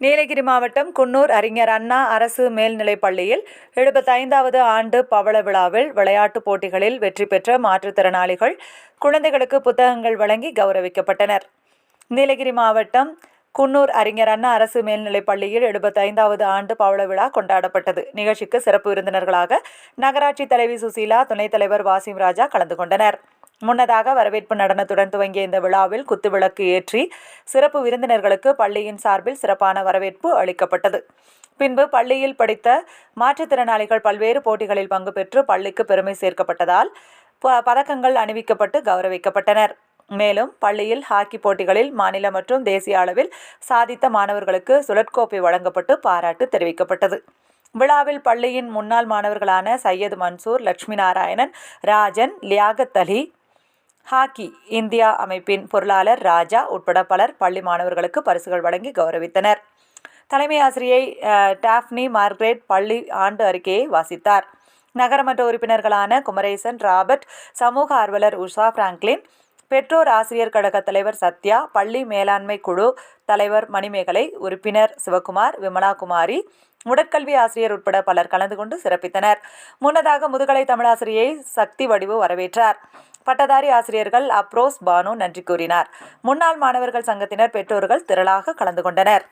நீலகிரி மாவட்டம் குன்னூர் அறிஞர் அண்ணா அரசு மேல்நிலைப் பள்ளியில் எழுபத்தைந்தாவது ஆண்டு பவள விழாவில் விளையாட்டுப் போட்டிகளில் வெற்றி பெற்ற மாற்றுத்திறனாளிகள் குழந்தைகளுக்கு புத்தகங்கள் வழங்கி கௌரவிக்கப்பட்டனர். நீலகிரி மாவட்டம் குன்னூர் அறிஞர் அண்ணா அரசு மேல்நிலைப் பள்ளியில் எழுபத்தைந்தாவது ஆண்டு பவள விழா கொண்டாடப்பட்டது. நிகழ்ச்சிக்கு சிறப்பு விருந்தினர்களாக நகராட்சி தலைவி சுசீலா துணைத் தலைவர் வாசிம் ராஜா கலந்து கொண்டனர். முன்னதாக வரவேற்பு நடனத்துடன் துவங்கிய இந்த விழாவில் குத்துவிளக்கு ஏற்றி சிறப்பு விருந்தினர்களுக்கு பள்ளியின் சார்பில் சிறப்பான வரவேற்பு அளிக்கப்பட்டது. பின்பு பள்ளியில் படித்த மாற்றுத்திறனாளிகள் பல்வேறு போட்டிகளில் பங்கு பெற்று பள்ளிக்கு பெருமை சேர்க்கப்பட்டதால் ப- பதக்கங்கள் அணிவிக்கப்பட்டு கௌரவிக்கப்பட்டனர். மேலும் பள்ளியில் ஹாக்கி போட்டிகளில் மாநில மற்றும் தேசிய அளவில் சாதித்த மாணவர்களுக்கு சுழற்கோப்பை வழங்கப்பட்டு பாராட்டு தெரிவிக்கப்பட்டது. விழாவில் பள்ளியின் முன்னாள் மாணவர்களான சையது மன்சூர் லட்சுமி நாராயணன் ராஜன் லியாகத் அலி ஹாக்கி இந்தியா அமைப்பின் பொருளாளர் ராஜா உட்பட பலர் பள்ளி மாணவர்களுக்கு பரிசுகள் வழங்கி கௌரவித்தனர். தலைமை ஆசிரியை டாஃப்னி மார்க்ரேட் பள்ளி ஆண்டு அறிக்கையை வாசித்தார். நகரமன்ற உறுப்பினர்களான குமரேசன் ராபர்ட் சமூக ஆர்வலர் உஷா பிராங்க்லின் பெற்றோர் ஆசிரியர் கழக தலைவர் சத்யா பள்ளி மேலாண்மை குழு தலைவர் மணிமேகலை உறுப்பினர் சிவகுமார் விமலா குமாரி உடற்கல்வி ஆசிரியர் உட்பட பலர் கலந்து கொண்டு சிறப்பித்தனர். முன்னதாக முதுகலை தமிழாசிரியை சக்தி வடிவு வரவேற்றார். பட்டதாரி ஆசிரியர்கள் அப்ரோஸ் பானு நன்றி கூறினார். முன்னாள் மாணவர்கள் சங்கத்தினர் பெற்றோர்கள் திரளாக கலந்து கொண்டனர்.